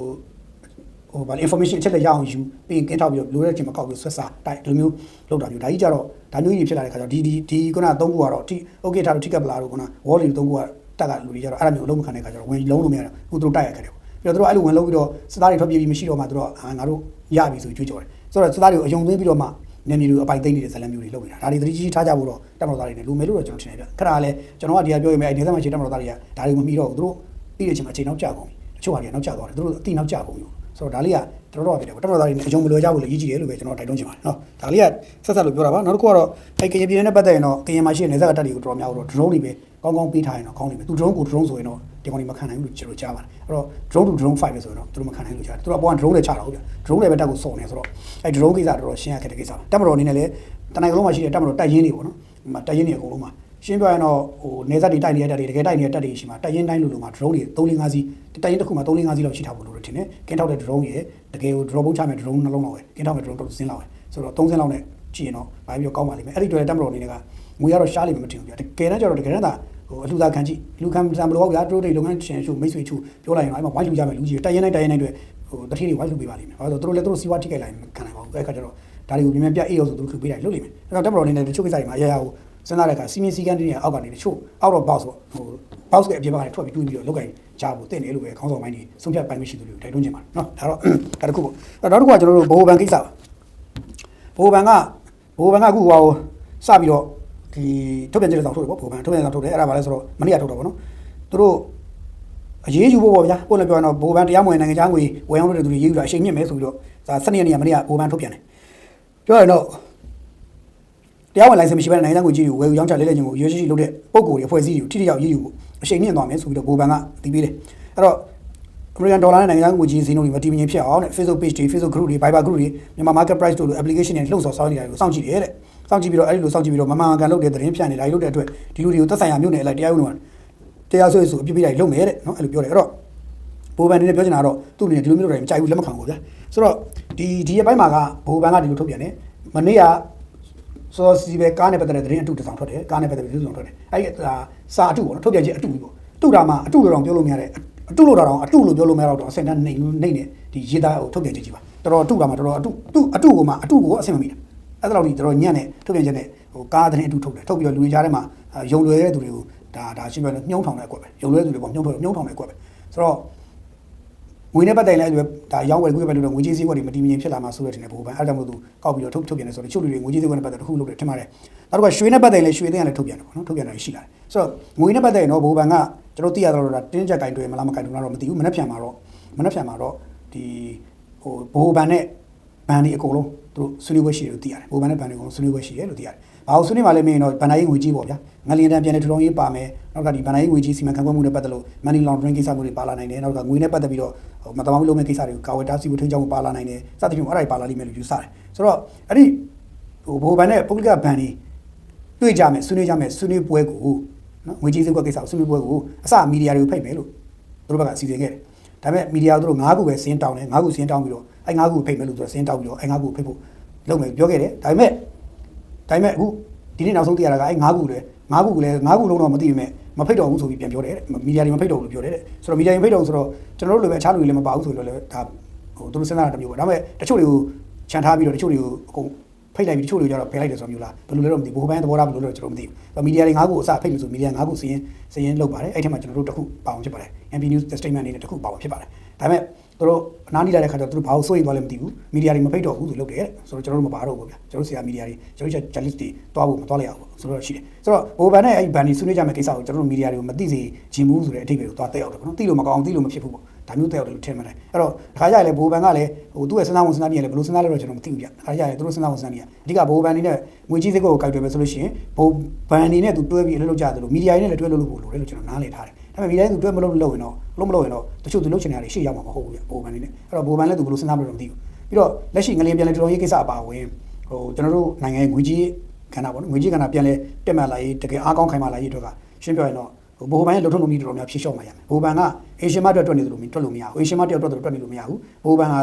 ဟိုဗာ information အချက်လက်ရအောင်ယူပြီးရင်ကင်းထောက်ပြီးတော့လိုတဲ့အချိန်မှာကောက်ပြီးဆွဲစားတိုက်ဒီလိုမျိုးလောက်တာမျိုးဒါကြီးကြတော့ဒါမျိုးကြီးဖြစ်လာတဲ့ခါကျတော့ဒီဒီဒီခုနသုံးခုကတော့ဒီ okay ထားတော့ ticket ပလာတော့ခုန wall တွေသုံးခုကတက်ကလူတွေကြတော့အဲ့ဒါမျိုးအလုံးမခံတဲ့ခါကျတော့ဝင်လုံးလို့မရတော့အခုတို့တိုက်ရခဲ့တယ် ပေါ့ပြီးတော့တို့အဲ့လိုဝင်လုံးပြီးတော့စသားတွေထွက်ပြေးပြီးမရှိတော့မှတို့ဟာငါတို့ရပြီဆိုကြွေးကြော်တယ်ဆိုတော့စသားတွေကိုအယုံသွင်းပြီးတော့မှနေမျိုးအပိုင်သိမ့်နေတဲ့ဇလံမျိုးတွေလုပ်နေတာဒါတွေသတိကြီးထားကြဖို့တော့တက်မတော်သားတွေနဲ့လူမဲလို့တော့ကျွန်တော်ထင်တယ်ဗျခဏလည်းကျွန်တော်ကဒီကပြောရမယ်အဲ့ဒီသက်မှာရှိတက်မတော်သားတွေကဒါတွေမမီတော့ဘူးတို့ပြီးတဲ့အချိန်မှာအချိန်နောက်ကျကုန်ပြီတချို့ဟာတွေနောက်ကျသွားတယ်တို့အတိနောက်ကျကုန်ပြီ ဆိုတော့ဒါလေးကတော်တော်ဖြစ်တယ်ပေါ့တက်မတော်သားတွေနဲ့အယုံမလွယ်ကြဘူးလေရည်ကြည်တယ်လို့ပဲကျွန်တော်တိုက်တွန်းချင်ပါတယ်နော်ဒါလေးကဆက်ဆက်လို့ပြောတာပါနောက်တစ်ခုကတော့အဲ့ကရင်ပြည်နဲ့ပတ်သက်ရင်တော့ကရင်မှာရှိတဲ့နေဆက်ကတက်တွေကိုတော်တော်များတော့ drone တွေပဲကောင်းကောင်းပေးထားရင်တော့ကောင်းနေပြီသူ drone ကို drone ဆိုရင်တော့ဒီကောင်တွေမခံနိုင်ဘူးလို့ကျွန်တော်ကြားပါတယ်အဲ့တော့ drone to drone fight ပဲဆိုရင်တော့သူတို့မခံနိုင်လို့ကြားတယ်သူတို့အပေါ်က drone နဲ့ချတာဟုတ်ဗျ drone နဲ့ပဲတက်ကိုစုံနေဆိုတော့အဲ့ drone ကိစ္စတော်တော်ရှင်းရခဲ့တဲ့ကိစ္စပါတက်မတော်အနေနဲ့လည်းတနိုင်ကလုံးမှာရှိတဲ့တက်မတော်တိုက်ရင်တွေပေါ့နော်ဒီမှာတိုက်ရင်တွေအကုန်လုံးမှာ ရှင်းပြရင်တော့ဟိုနေဆက်တွေတိုက်နေတဲ့တက်တွေတကယ်တိုက်နေတဲ့တက်တွေရှိမှာတိုက်ရင်တိုင်းလို့လို့မှာ drone တွေ3 5စီးတိုက်ရင်တစ်ခုမှာ3 5စီးလောက်ရှိထားဖို့လို့ထင်တယ်ကင်းထောက်တဲ့ drone ရဲ့တကယ်ကို drone ပုံးချမဲ့ drone နှလုံးလောက်ပဲကင်းထောက်မဲ့ drone တော့စင်းလောက်ပဲဆိုတော့3စင်းလောက်နဲ့ကြည့်ရင်တော့ဘာပြီးတော့ကောင်းပါလိမ့်မယ်အဲ့ဒီတွေ့တဲ့တက်မတော်အနေနဲ့ကငွေရတော့ရှားလိမ့်မယ်မထင်ဘူးဗျတကယ်တမ်းကျတော့တကယ်တမ်းသာဟိုအလှူသာခံကြည့်လူခံစံမလို့ဗျာတို့တွေလုပ်ငန်းရှင်ရှုမိတ်ဆွေချူပြောလိုက်ရင်အဲ့မှာဝိုင်းလူကြမယ်လူကြီးတိုက်ရင်တိုင်းတိုက်ရင်တိုင်းတွေဟိုတတိတွေဝိုင်းလူပေးပါလိမ့်မယ်ဘာလို့လဲသူတို့လည်းသူတို့စီဝါထိခိုက်လိုက်ခံနိုင်ပါဘူးအဲ့ခါကျတော့ဒါတွေကိုမြန်မြန်ပြအေးအောင်ဆိုသူတို့လှူပေးလိုက်လုပ်လိမ့်မယ်အဲ့တော့တက်မတော်အနေနဲ့တချို့ကိစ္စတွေမှာအရာရာကို စဉ်းစားတဲ့အခါစီမင်းစီကန်းတွေအောက်ကနေတချို့ out of box ပေါ့ဟို box ကအပြင်ဘက်ကနေထွက်ပြီးတွင်းပြီးတော့လောက်ကင်ကြဖို့တင့်တယ်လို့ပဲခေါင်းဆောင်ပိုင်းတွေဆုံးဖြတ်ပိုင်းမရှိသူတွေကိုတိုက်တွန်းချင်ပါတယ်နော်ဒါတော့ဒါတစ်ခုပေါ့အဲ့တော့နောက်တစ်ခုကကျွန်တော်တို့ဘိုးဘန်ကိစ္စပါဘိုးဘန်ကဘိုးဘန်ကအခုဟိုစပြီးတော့ဒီထုတ်ပြန်ချက်တွေတော့ထုတ်တယ်ပေါ့ဘိုးဘန်ထုတ်ပြန်ချက်ထုတ်တယ်အဲ့ဒါဘာလဲဆိုတော့မနေ့ကထုတ်တာပေါ့နော်သူတို့အရေးယူဖို့ပေါ့ဗျာကိုယ်လည်းပြောရင်တော့ဘိုးဘန်တရားမဝင်နိုင်ငံခြားငွေဝယ်အောင်လုပ်တဲ့သူတွေရေးယူတာအချိန်မြင့်မယ်ဆိုပြီးတော့ဒါစနေနေ့ကမနေ့ကဘိုးဘန်ထုတ်ပြန်တယ်ပြောရင်တော့ တရားဝင်လိုင်စင်မရှိဘဲနိုင်ငံခြားငွေကြီးကိုဝယ်ယူရောင်းချလဲလဲခြင်းကိုရွေးရှိရှိလုပ်တဲ့ပုံကိုယ်တွေအဖွဲ့အစည်းတွေကိုထိထိရောက်ရေးယူဖို့အချိန်မြင့်သွားမယ်ဆိုပြီးတော့ဘိုးဘန်ကတည်ပြီးတယ်အဲ့တော့ American dollar နဲ့နိုင်ငံခြားငွေကြီးဈေးနှုန်းတွေမတည်မငြိမ်ဖြစ်အောင်တဲ့ Facebook page တွေ Facebook group တွေ Viber group တွေမြန်မာ market price တို့လို application တွေလှုပ်ဆော်စောင်းနေတာကိုစောင့်ကြည့်တယ်တဲ့စောင့်ကြည့်ပြီးတော့အဲ့ဒီလိုစောင့်ကြည့်ပြီးတော့မမှန်ကန်လုပ်တဲ့သတင်းဖြန့်နေတာတွေလုပ်တဲ့အတွက်ဒီလူတွေကိုသက်ဆိုင်ရာမြို့နယ်အလိုက်တရားဥပဒေတရားစွဲဆိုအပြစ်ပေးတာတွေလုပ်မယ်တဲ့နော်အဲ့လိုပြောတယ်အဲ့တော့ဘိုးဘန်နေနဲ့ပြောချင်တာတော့သူ့အနေနဲ့ဒီလိုမျိုးတွေမကြိုက်ဘူးလက်မခံဘူးဗျာဆိုတော့ဒီဒီရဲ့ဘက်မှာကဘိုးဘန်ကဒီလိုထုတ်ပြန်တယ်မနေ့က စောစီပဲကားနဲ့ပတ်သက်တဲ့သတင်းအတုတစ်စောင်ထွက်တယ်ကားနဲ့ပတ်သက်တဲ့သတင်းတစ်စောင်ထွက်တယ်အဲ့ဒီစာအတုပေါ့နော်ထုတ်ပြန်ချက်အတုကြီးပေါ့တုတာမှာအတုလို့တော့ပြောလို့မရတဲ့အတုလို့တော့အတုလို့ပြောလို့မရတော့အစင်တန်းနေနေနေဒီရေးသားဟိုထုတ်ပြန်ချက်ကြီးပါတော်တော်အတုတာမှာတော်တော်အတုတုအတုကိုမှအတုကိုအဆင်မမီတာအဲ့ဒါတော့ဒီတော်တော်ညံ့တဲ့ထုတ်ပြန်ချက်နဲ့ဟိုကားသတင်းအတုထုတ်တယ်ထုတ်ပြီးတော့လူတွေကြားထဲမှာယုံလွယ်တဲ့သူတွေကိုဒါဒါရှင်းပြလို့ညှုံထောင်တဲ့အကွက်ပဲရုပ်လွဲသူတွေပေါ့ညှုံထောင်ညှုံထောင်တဲ့အကွက်ပဲဆိုတော့ ငွေနဲ့ပတ်တိုင်လဲဒါရောက်ဝယ်ကူးပဲလို့တော့ငွေကြေးစည်းကွက်တွေမတည်မငြိမ်ဖြစ်လာမှာဆိုတဲ့တင်တယ်ဘိုးဘန်အဲ့ဒါမှမဟုတ်သူကောက်ပြီးတော့ထုတ်ထုတ်ပြန်တယ်ဆိုတော့တချို့လူတွေငွေကြေးစည်းကွက်နဲ့ပတ်သက်တစ်ခုလုပ်တယ်ထင်ပါတယ်နောက်တစ်ခါရွှေနဲ့ပတ်တိုင်လဲရွှေသိန်းကလည်းထုတ်ပြန်တယ်ပေါ့နော်ထုတ်ပြန်တာရှိလာတယ်ဆိုတော့ငွေနဲ့ပတ်တိုင်တော့ဘိုးဘန်ကကျွန်တော်သိရတော့ဒါတင်းကြပ်ကင်တွေမလားမကင်တွေတော့မသိဘူးမနှက်ဖြန်မှာတော့မနှက်ဖြန်မှာတော့ဒီဟိုဘိုးဘန်နဲ့ဘန်ဒီအကုန်လုံးသူတို့ဆွေးနွေးပွဲရှိတယ်လို့သိရတယ်ဘိုးဘန်နဲ့ဘန်ဒီအကုန်လုံးဆွေးနွေးပွဲရှိတယ်လို့သိရတယ်ဘာလို့ဆွေးနွေးမှလဲမင်းတော့ဘန်နာရေးငွေကြီးပေါ့ဗျာငလျင်တန်ပြန်တဲ့ထူထောင်ရေးပါမယ်နောက်ကဒီဘန်နာရေးငွေကြီးစီမံခန့်ခွဲမှုနဲ့ပတ်သက်လို့ money laundering ကိစ္စမျိုးတွေပါလာနိုင်တယ်နောက်ကငွေနဲ့ပတ်သက်ပြီးတော့ ဟိုမတမာမှုလုပ်မယ့်ကိစ္စတွေကိုကာဝယ်တားဆီးဖို့ထိန်းချောင်းဖို့ပါလာနိုင်တယ်စသဖြင့်အဲ့ဒါတွေပါလာလိမ့်မယ်လို့ယူဆတယ်ဆိုတော့အဲ့ဒီဟိုဘိုးဘန်နဲ့ပုဂ္ဂလိကဘန်ဒီတွေ့ကြမယ်ဆွေးနွေးကြမယ်ဆွေးနွေးပွဲကိုနော်ငွေကြီးစည်းကွက်ကိစ္စကိုဆွေးနွေးပွဲကိုအစမီဒီယာတွေကိုဖိတ်မယ်လို့သူတို့ဘက်ကအစီအစဉ်ခဲ့တယ်ဒါပေမဲ့မီဒီယာတို့၅ခုပဲစင်းတောင်းတယ်၅ခုစင်းတောင်းပြီးတော့အဲ့၅ခုဖိတ်မယ်လို့သူကစင်းတောင်းပြီးတော့အဲ့၅ခုဖိတ်ဖို့လုပ်မယ်ပြောခဲ့တယ်ဒါပေမဲ့ဒါပေမဲ့အခုဒီနေ့နောက်ဆုံးသိရတာကအဲ့၅ခုလေ ၅ခုလည်း၅ခုလုံးတော့မသိပေမဲ့မဖိတ်တော့ဘူးဆိုပြီးပြန်ပြောတယ်တဲ့မီဒီယာတွေမဖိတ်တော့ဘူးလို့ပြောတယ်တဲ့ဆိုတော့မီဒီယာတွေဖိတ်တော့ဆိုတော့ကျွန်တော်တို့လည်းပဲအခြားလူတွေလည်းမပါဘူးဆိုတော့လည်းဒါဟိုသူတို့စဉ်းစားတာတစ်မျိုးပေါ့ဒါပေမဲ့တချို့တွေကိုခြံထားပြီးတော့တချို့တွေကိုအကုန်ဖိတ်လိုက်ပြီးတချို့တွေကျတော့ဖယ်လိုက်တယ်ဆိုမျိုးလားဘယ်လိုလဲတော့မသိဘူးဘိုးဘန်းသဘောထားဘယ်လိုလဲတော့ကျွန်တော်မသိဘူးမီဒီယာတွေ၅ခုအစဖိတ်လို့ဆိုမီဒီယာ၅ခုစီရင်စီရင်လုပ်ပါတယ်အဲ့ထက်မှကျွန်တော်တို့တစ်ခုပါအောင်ဖြစ်ပါတယ် MP News Statement အနေနဲ့တစ်ခုပါအောင်ဖြစ်ပါတယ်ဒါပေမဲ့ သူတို့အနားနီးလာတဲ့ခါကျတော့သူတို့ဘာလို့စိုးရိမ်သွားလဲမသိဘူးမီဒီယာတွေမဖိတ်တော့ဘူးဆိုလုပ်တယ်တဲ့ဆိုတော့ကျွန်တော်တို့မပါတော့ဘူးဗျာကျွန်တော်တို့ဆရာမီဒီယာတွေကျွန်တော်တို့ journalist တွေတွားဖို့မတွားလိုက်အောင်ပေါ့ဆိုတော့ရှိတယ်ဆိုတော့ဘိုးဘန်နဲ့အဲ့ဘန်ဒီဆွေးနွေးကြမယ့်ကိစ္စကိုကျွန်တော်တို့မီဒီယာတွေကိုမသိစေချင်ဘူးဆိုတဲ့အထိပ္ပယ်ကိုတွားတက်ရောက်တယ်ပေါ့နော်သိလို့မကောင်းသိလို့မဖြစ်ဘူးပေါ့ဒါမျိုးတက်ရောက်တယ်လို့ထင်မှန်းတယ်အဲ့တော့တခါကြရလေဘိုးဘန်ကလည်းဟိုသူ့ရဲ့စဉ်းစားဝင်စဉ်းစားနည်းလည်းဘယ်လိုစဉ်းစားလဲတော့ကျွန်တော်မသိဘူးဗျတခါကြရလေသူတို့စဉ်းစားဝင်စဉ်းစားနည်းအဓိကဘိုးဘန်နေနဲ့ငွေကြီးစိတ်ကိုကိုက်တွယ်ပဲဆိုလို့ရှိရင်ဘိုးဘန်နေနဲ့သူတွဲပြီးအလုပ်လုပ်ကြတယ်လို့မီဒီယာတွေနဲ့လည်းတွဲလုပ်လို့ပို့လို့လေလို့ကျွန်တော်နားလည်ထားတယ် ဒါပေမဲ့မီဒီယာတွေသူတွဲမလုပ်လို့ရင်တော့လုံးမလုပ်ရင်တော့တချို့သူလုပ်ချင်တာတွေရှေ့ရောက်မှာမဟုတ်ဘူးဗျဘိုးဘန်နေနဲ့အဲ့တော့ဘိုးဘန်လည်းသူဘယ်လိုစဉ်းစားမလဲတော့မသိဘူးပြီးတော့လက်ရှိငလျင်ပြန်လဲတော်ရေးကိစ္စအပါဝင်ဟိုကျွန်တော်တို့နိုင်ငံရဲ့ငွေကြီးခန္ဓာပေါ့နော်ငွေကြီးခန္ဓာပြန်လဲတက်မှတ်လာရေးတကယ်အားကောင်းခိုင်မာလာရေးအတွက်ကရှင်းပြရင်တော့ဟိုဘိုးဘန်ရဲ့လှုပ်ထုံးလုပ်နည်းတော်တော်များဖြည့်လျှော့မှရမယ်ဘိုးဘန်ကအေရှင်မအတွက်တွက်နေသလိုတွက်လို့မရဘူးအေရှင်မတယောက်တွက်တယ်တွက်နေလို့မရဘူးဘိုးဘန်က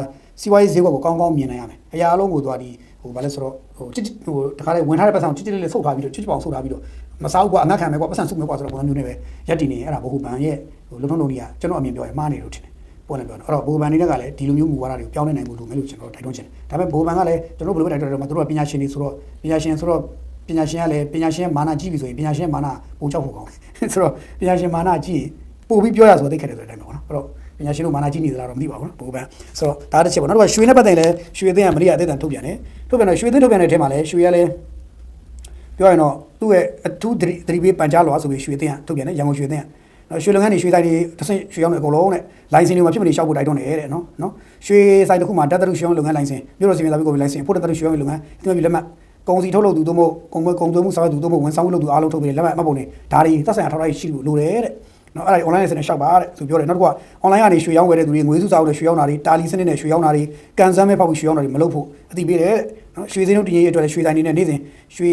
စီးပွားရေးဈေးကွက်ကိုကောင်းကောင်းမြင်နိုင်ရမယ်အရာအလုံးကိုသွားဒီဟို ဘာလဲဆိုတော့ဟိုချစ်ဟိုတခါလေဝင်ထားတဲ့ပတ်စံချစ်ချစ်လေးလေးဆုတ်ထားပြီးတော့ချစ်ချစ်ပေါင်ဆုတ်ထားပြီးတော့မစားဘူးကွာအငတ်ခံမယ်ကွာပတ်စံဆုတ်မယ်ကွာဆိုတော့ဘုံမျိုးနဲ့ပဲရက်တည်နေအဲ့ဒါဘိုးဘန်ရဲ့ဟိုလှုပ်ထုံးလုပ်နည်းကကျွန်တော်အမြင်ပြောရင်မှားနေလို့ထင်တယ်ပေါ်နေပြောတော့အဲ့တော့ဘိုးဘန်တွေကလည်းဒီလိုမျိုးမူဝါဒတွေကိုပြောင်းလဲနိုင်မှုလို့မယ်လို့ကျွန်တော်တိုက်တွန်းချင်တယ်ဒါပေမဲ့ဘိုးဘန်ကလည်းကျွန်တော်ဘယ်လိုပဲတိုက်တွန်းတယ်မှာသူတို့ကပညာရှင်တွေဆိုတော့ပညာရှင်ဆိုတော့ပညာရှင်ကလည်းပညာရှင်မာနကြည့်ပြီဆိုရင်ပညာရှင်မာနပုံချောက်ဖို့ကောင်းတယ်ဆိုတော့ပညာရှင်မာနကြည့်ပို့ပြီးပြောရဆိုသိခဲ့တယ်ဆိုတဲ့အတိုင်းပဲပေါ့နော်အဲ့တော့ ပညာရှင်တို့မာနကြည့်နေသလားတော့မသိပါဘူးနော်ဘိုးဘန်ဆိုတော့ဒါတစ်ချက်ပေါ့နောက်တစ်ခါရွှေနဲ့ပတ်သက်လည်းရွှေသိန်းကမရိယာအသေးတန်ထုတ်ပြန်တယ်ထုတ်ပြန်တော့ရွှေသိန်းထုတ်ပြန်တဲ့အထက်မှာလည်းရွှေကလည်းပြောရရင်တော့သူ့ရဲ့အထူးသတိသတိပေးပန်ကြားလွှာဆိုပြီးရွှေသိန်းကထုတ်ပြန်တယ်ရန်ကုန်ရွှေသိန်းကနော်ရွှေလုပ်ငန်းတွေရွှေဆိုင်တွေတစ်ဆင့်ရွှေရောက်နေအကုန်လုံးနဲ့လိုင်စင်တွေမှာဖြစ်မနေရှောက်ဖို့တိုက်တွန်းတယ်တဲ့နော်နော်ရွှေဆိုင်တစ်ခုမှာဓာတ်သရုရွှေအောင်လုပ်ငန်းလိုင်စင်မြို့တော်စီမံသားပြီးကိုလိုင်စင်ဖို့ဓာတ်သရုရွှေအောင်လုပ်ငန်းဒီမှာပြီးလက်မှတ်ကုန်စီထုတ်လုပ်သူတို့မို့ကုန်ကွယ်ကုန်သွယ်မှုဆောင်ရွက်သူတို့မို့ဝန်ဆောင်မှုလုပ်သူအားလုံးထုတ်ပြီးလက်မှတ်မှတ်ပုံနေဒါတွေသက်ဆိုင်ရာထောက်ထားရှိလို့လိုတယ်တဲ့ နော်အဲ့ဒါ online စနစ်ရှောက်ပါတဲ့သူပြောတယ်နောက်တစ်ခုက online ကနေရွှေရောင်းဝယ်တဲ့သူတွေငွေစုစာအုပ်နဲ့ရွှေရောင်းတာတွေတာလီစနစ်နဲ့ရွှေရောင်းတာတွေကန်ဆန်းမဲ့ဖောက်ပြီးရွှေရောင်းတာတွေမလုပ်ဖို့အတိပေးတယ်တဲ့နော်ရွှေစင်းတို့တည်ရေးအတွက်လည်းရွှေဆိုင်တွေနဲ့နေ့စဉ်ရွှေ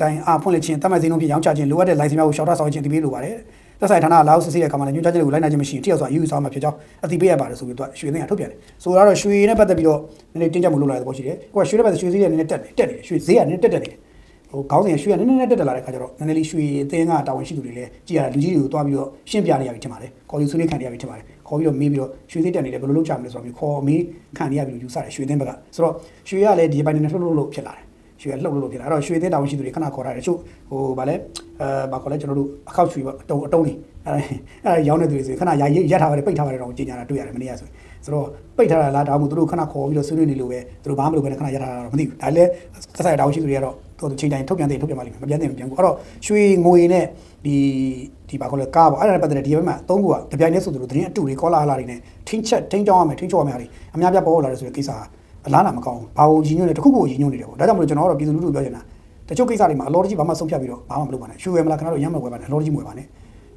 ဆိုင်အားဖွင့်လှစ်ခြင်းတတ်မှတ်စင်းတို့ဖြစ်ရောင်းချခြင်းလိုအပ်တဲ့ license များကိုရှောက်ထားဆောင်ခြင်းအတိပေးလိုပါတယ်သက်ဆိုင်ဌာနလာအောင်စစ်ဆေးတဲ့အခါမှာလည်းညွှန်ကြားချက်တွေကိုလိုက်နာခြင်းမရှိရင်တယောက်ဆိုအယူဆောင်မှာဖြစ်ကြောင်းအတိပေးရပါတယ်ဆိုပြီးတော့ရွှေသိန်းကထုတ်ပြန်တယ်ဆိုတော့ရွှေနဲ့ပတ်သက်ပြီးတော့နည်းနည်းတင်းကျပ်မှုလုပ်လာတဲ့သဘောရှိတယ်ကိုကရွှေနဲ့ပတ်သက်ရွှေဈေးကနည်းနည်းတက်တယ်တက်တယ်ရွှေဈေးကနည်းနည်းတက်တက်နေတယ် ဟိုခေါင်းစဉ်ရွှေကနည်းနည်းတက်တက်လာတဲ့ခါကျတော့နည်းနည်းလေးရွှေအသင်းကတာဝန်ရှိသူတွေလည်းကြည်ရတာလူကြီးတွေကိုတွားပြီးတော့ရှင်းပြနေရပြီထင်ပါတယ်ခေါ်ယူဆွေးနွေးခံနေရပြီထင်ပါတယ်ခေါ်ပြီးတော့မေးပြီးတော့ရွှေသေးတက်နေတယ်ဘယ်လိုလုပ်ကြမလဲဆိုတော့ခေါ်မေးခံနေရပြီလို့ယူဆတယ်ရွှေသင်းဘက်ကဆိုတော့ရွှေကလည်းဒီပိုင်းနဲ့လှုပ်လှုပ်လို့ဖြစ်လာတယ်ရွှေကလှုပ်လှုပ်လို့ဖြစ်လာအဲ့တော့ရွှေသင်းတာဝန်ရှိသူတွေခဏခေါ်ထားတယ်တချို့ဟိုဗာလဲအဲဗာခေါ်လဲကျွန်တော်တို့အခောက်ရွှေပေါ့အတုံးအတုံးနေအဲ့အဲ့ရောင်းနေသူတွေဆိုရင်ခဏရာရက်ထားပါတယ်ပိတ်ထားပါတယ်တော့ကြီးညာတာတွေ့ရတယ်မနေ့ကဆိုဆိုတော့ပိတ်ထားတာလားဒါမှမဟုတ်သူတို့ခဏခေါ်ပြီးတော့ဆွေးနွေးနေလို့ပဲသူတို့ဘာမှမလုပ်ဘဲနဲ့ခဏရထားတာတော့မသိဘူးဒါလည်းသက်ဆိုင်တာဝန်ရှိသူတွေကတော့သူ တို့ချိန်တိုင်းထုတ်ပြန်တဲ့ထုတ်ပြန်ပါလိမ့်မယ်မပြန်တဲ့မပြန်ဘူးအဲ့တော့ရွှေငွေနဲ့ဒီဒီဘာခေါ်လဲကားပေါ့အဲ့ဒါနဲ့ပတ်သက်တဲ့ဒီဘက်မှာသုံးခုကတပြိုင်တည်းဆိုသူတို့သတင်းအတူတွေကောလာဟလာတွေနဲ့ထိန်းချက်ထိန်းချောင်းရမယ်ထိန်းချောင်းရမယ်ဟာတွေအများပြပေါ်လာတယ်ဆိုတဲ့ကိစ္စအလားလာမကောင်းဘူးဘာလို့ညီညွတ်နေတခုခုညီညွတ်နေတယ်ပေါ့ဒါကြောင့်မလို့ကျွန်တော်ကတော့ပြည်သူလူထုပြောချင်တာတချို့ကိစ္စတွေမှာအလော်ကြီးဘာမှဆုံးဖြတ်ပြီးတော့ဘာမှမလုပ်ပါနဲ့ရွှေဝယ်မလားခင်ဗျားတို့ရမ်းမဝယ်ပါနဲ့အလော်ကြီးမဝယ်ပါနဲ့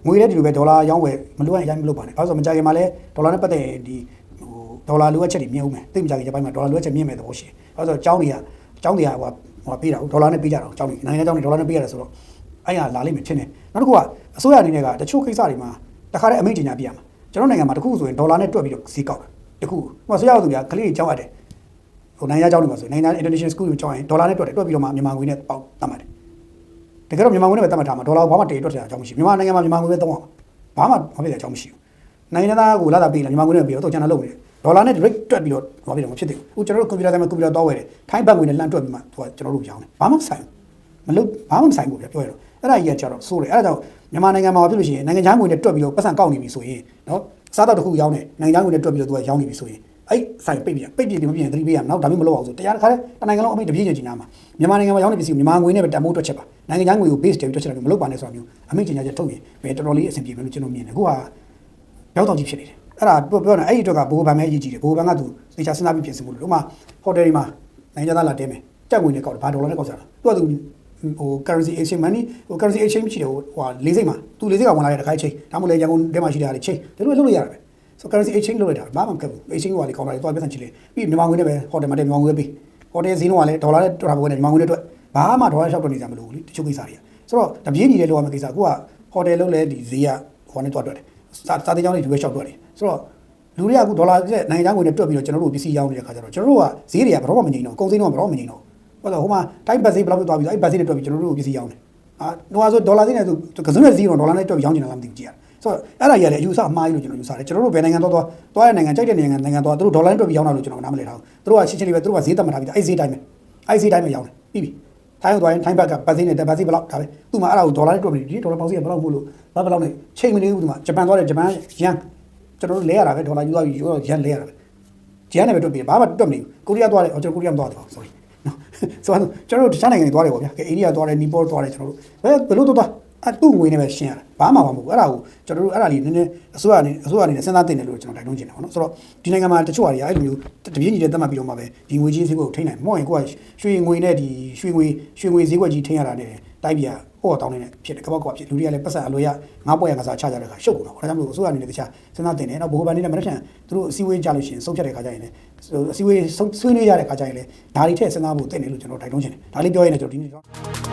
ငွေလည်းဒီလိုပဲဒေါ်လာရောင်းဝယ်မလိုအပ်ရင်အရင်မလုပ်ပါနဲ့ဘာလို့ဆိုမကြခင်မှာလဲဒေါ်လာနဲ့ပတ်သက်ရင်ဒီဟိုဒေါ်လာလိုအပ်ချက်တွေမြင်ဦးမယ်သိမကြခင်ချက်ပိုင်းမှာဒေါ်လာလိုအပ်ချက်မြင်မယ်သဘောရှိတယ်ဘာလို့ဆိုကျောင်းတွေကကျောင်းတွေကဟို ဟိုပေးတာဒေါ်လာနဲ့ပေးကြတာကျောင်းတွေနိုင်ငံကျောင်းတွေဒေါ်လာနဲ့ပေးရတယ်ဆိုတော့အဲ့ရလာလိမ့်မယ်ထင်တယ်နောက်တစ်ခုကအစိုးရအနေနဲ့ကတချို့ကိစ္စတွေမှာတခါတည်းအမိန့်ကြေညာပြရမှာကျွန်တော်နိုင်ငံမှာတခုဆိုရင်ဒေါ်လာနဲ့တွက်ပြီးတော့ဈေးကောက်တယ်တခုဟိုဆိုရအောင်သူကကလေးတွေကျောင်းရတယ်ဟိုနိုင်ငံကျောင်းတွေမှာဆိုရင်နိုင်ငံ international school ကိုကျောင်းရင်ဒေါ်လာနဲ့တွက်တယ်တွက်ပြီးတော့မှမြန်မာငွေနဲ့ပေါက်တတ်မှတ်တယ်တကယ်တော့မြန်မာငွေနဲ့ပဲတတ်မှတ်ထားမှာဒေါ်လာဘာမှတည်တွက်တဲ့အကြောင်းမရှိဘူးမြန်မာနိုင်ငံမှာမြန်မာငွေပဲသုံးအောင်ဘာမှမဖြစ်တဲ့အကြောင်းမရှိဘူးနိုင်ငံသားကိုလာတာပေးလာမြန်မာငွေနဲ့ပြီးတော့တော့ကျန်တာလုပ်နေတယ် ဒေါ်လာနဲ့ direct တွက်ပြီးတော့ဟောပြီးတော့မဖြစ်သေးဘူးအခုကျွန်တော်တို့ကွန်ပျူတာထဲမှာကွန်ပျူတာတော့ဝယ်တယ်ထိုင်းဘတ်ငွေနဲ့လန့်တွက်ပြီးမှသူကကျွန်တော်တို့ရောင်းတယ်ဘာမှမဆိုင်ဘူးမလုပ်ဘာမှမဆိုင်ဘူးဗျပြောရတော့အဲ့ဒါကြီးကကြတော့ဆိုးတယ်အဲ့ဒါကြောင့်မြန်မာနိုင်ငံမှာဖြစ်လို့ရှိရင်နိုင်ငံခြားငွေနဲ့တွက်ပြီးတော့ပတ်စံကောက်နေပြီဆိုရင်နော်စားတော့တစ်ခုရောင်းတယ်နိုင်ငံခြားငွေနဲ့တွက်ပြီးတော့သူကရောင်းနေပြီဆိုရင်အဲ့ဆိုင်ပိတ်ပြန်ပိတ်ပြတယ်မပြင်းသတိပေးရမယ်နော်ဒါမျိုးမလုပ်အောင်ဆိုတရားတစ်ခါတည်းတနိုင်ငံလုံးအမိတ်တပြေးချင်ချင်နာမှာမြန်မာနိုင်ငံမှာရောင်းနေပစ္စည်းကိုမြန်မာငွေနဲ့ပဲတန်ဖိုးတွက်ချက်ပါနိုင်ငံခြားငွေကို base တယ်ပြီးတွက်ချက်တယ်မလုပ်ပါနဲ့ဆိုတာမျိုးအမိတ်ချင်ချက်ထုတ်ရင်ဘယ်တော်တော်လေးအဆင်ပြေမယ်လို့ကျွန်တော်မြင်တယ်အခုကရောက်တော့ကြီးဖြစ်နေတယ် အဲ့ဒါပြောပြောနေအဲ့ဒီအတွက်ကဘိုးဘန်ပဲအရေးကြီးတယ်ဘိုးဘန်ကသူသေချာစဉ်းစားပြီးပြင်ဆင်မှုလို့ဥပမာဟိုတယ်တွေမှာနိုင်ငံသားလာတဲမယ်တက်ငွေနဲ့ကောက်တယ်ဘာဒေါ်လာနဲ့ကောက်ကြတာသူကသူဟို currency exchange money ဟို currency exchange ရှိတယ်ဟိုဟိုလေးစိတ်မှာသူလေးစိတ်ကဝင်လာတဲ့တစ်ခါချိန်ဒါမှမဟုတ်လေရန်ကုန်ထဲမှာရှိတဲ့ဟာတွေချိန်ဒါလိုလုပ်လို့ရတယ်ပဲ so currency exchange လုပ်လိုက်တာဘာမှမကပ်ဘူး exchange ဟိုဟာလေကောင်တာတွေတွားပြဿနာချစ်လေပြီးမြန်မာငွေနဲ့ပဲဟိုတယ်မှာတဲမြန်မာငွေပဲပြီးဟိုတယ်ဈေးနှုန်းကလည်းဒေါ်လာနဲ့တွက်တာပဲမြန်မာငွေနဲ့တွက်ဘာမှဒေါ်လာလျှောက်တွက်နေကြမလို့လေတချို့ကိစ္စတွေကဆိုတော့တပြေးညီတဲ့လောကမှာကိစ္စကိုကဟိုတယ်လုပ်လဲဒီဈေးကဟိုနဲ့တွက်တွက်တယ်စာစာတေးကြောင်းတွေဒီဘက်လျှောက်တွက်တယ် ဆိုတော့လူတွေကအခုဒေါ်လာနဲ့နိုင်ငံခြားငွေနဲ့တွက်ပြီးတော့ကျွန်တော်တို့ပစ္စည်းရောင်းနေတဲ့ခါကျတော့ကျွန်တော်တို့ကဈေးတွေကဘယ်တော့မှမငြိမ်တော့ကုန်စည်တော့ဘယ်တော့မှမငြိမ်တော့ဟုတ်တယ်ဟိုမှာတိုင်းဘတ်ဈေးဘယ်လောက်ဖြစ်သွားပြီအဲ့ဘတ်ဈေးနဲ့တွက်ပြီးကျွန်တော်တို့ပစ္စည်းရောင်းတယ်အာဟိုကဆိုဒေါ်လာဈေးနဲ့ဆိုကစုံနဲ့ဈေးတော့ဒေါ်လာနဲ့တွက်ပြီးရောင်းနေတာလားမသိဘူးကြည့်ရတယ်ဆိုတော့အဲ့ဒါကြီးရတယ်အယူဆအမှားကြီးလို့ကျွန်တော်ယူဆတယ်ကျွန်တော်တို့ဘယ်နိုင်ငံတော့တော့တော့တဲ့နိုင်ငံကြိုက်တဲ့နိုင်ငံနိုင်ငံတော့သူတို့ဒေါ်လာနဲ့တွက်ပြီးရောင်းတာလို့ကျွန်တော်နားမလည်ထားဘူးသူတို့ကရှင်းရှင်းလေးပဲသူတို့ကဈေးသတ်မှတ်ထားပြီးအဲ့ဈေးတိုင်းပဲအဲ့ဈေးတိုင်းပဲရောင်းတယ်ပြီးပြီထိုင်းသွားရင်ထိုင်းဘက်ကဘတ်ဈေးနဲ့ဘတ်ဈေးဘယ်လောက်ဒါပဲသူ့မှာအဲ့ဒါကိုဒေါ်လာနဲ့တွက်ပြီးဒီဒေါ်လာပေါင်းဈေးကဘယ်လောက်မို့လို့ဘာဘယ်လောက်နဲ့ချိန်မနေဘူးသူမှာဂျပန်သွားတယ်ဂျပန်ယန် ကျွန်တော်တို့လဲရတာပဲဒေါ်လာယူသွားပြီးယူတော့ယန်လဲရတာပဲဂျန်နဲ့ပဲတွတ်ပြီးဘာမှတွတ်မနေဘူးကိုရီးယားသွားတယ်အော်ကျွန်တော်ကိုရီးယားမသွားတော့ sorry နော်ဆိုတော့ကျွန်တော်တို့တခြားနိုင်ငံတွေသွားတယ်ပေါ့ဗျာကဲအိန္ဒိယသွားတယ်နီပေါသွားတယ်ကျွန်တော်တို့ဘယ်ဘယ်လိုတော့သွားအတူငွေနဲ့ပဲရှင်းရတာဘာမှမဟုတ်ဘူးအဲ့ဒါကိုကျွန်တော်တို့အဲ့ဒါလေးနည်းနည်းအစိုးရအနေအစိုးရအနေနဲ့စဉ်းစားသင့်တယ်လို့ကျွန်တော်တိုက်တွန်းချင်တယ်ပေါ့နော်ဆိုတော့ဒီနိုင်ငံမှာတချို့ဟာတွေကအဲ့လိုမျိုးတပြင်းကြီးတဲ့တက်မှတ်ပြီးတော့မှပဲဒီငွေကြီးဈေးကွက်ကိုထိန်းနိုင်မဟုတ်ရင်ကိုကရွှေငွေနဲ့ဒီရွှေငွေရွှေငွေဈေးကွက်ကြီးထိန်းရတာနဲ့တိုက်ပြ ဟောတောင်းနေတဲ့ဖြစ်တယ်ကပောက်ကဖြစ်လူတွေကလည်းပတ်စံအလိုရငါးပွဲရငါစားချကြတဲ့ခါရှုပ်ကုန်တော့ဒါကြောင့်မို့အစိုးရအနေနဲ့တခြားစဉ်းစားသင့်တယ်နော်ဘိုးဘန်နေနဲ့မနေ့ကသူတို့အစည်းအဝေးကြလို့ရှိရင်ဆုံးဖြတ်တဲ့ခါကျရင်လည်းအစည်းအဝေးဆွေးနွေးရတဲ့ခါကျရင်လည်းဒါတွေထည့်စဉ်းစားဖို့သင့်တယ်လို့ကျွန်တော်တိုက်တွန်းချင်တယ်ဒါလေးပြောရရင်လည်းကျွန်တော်ဒီနေ့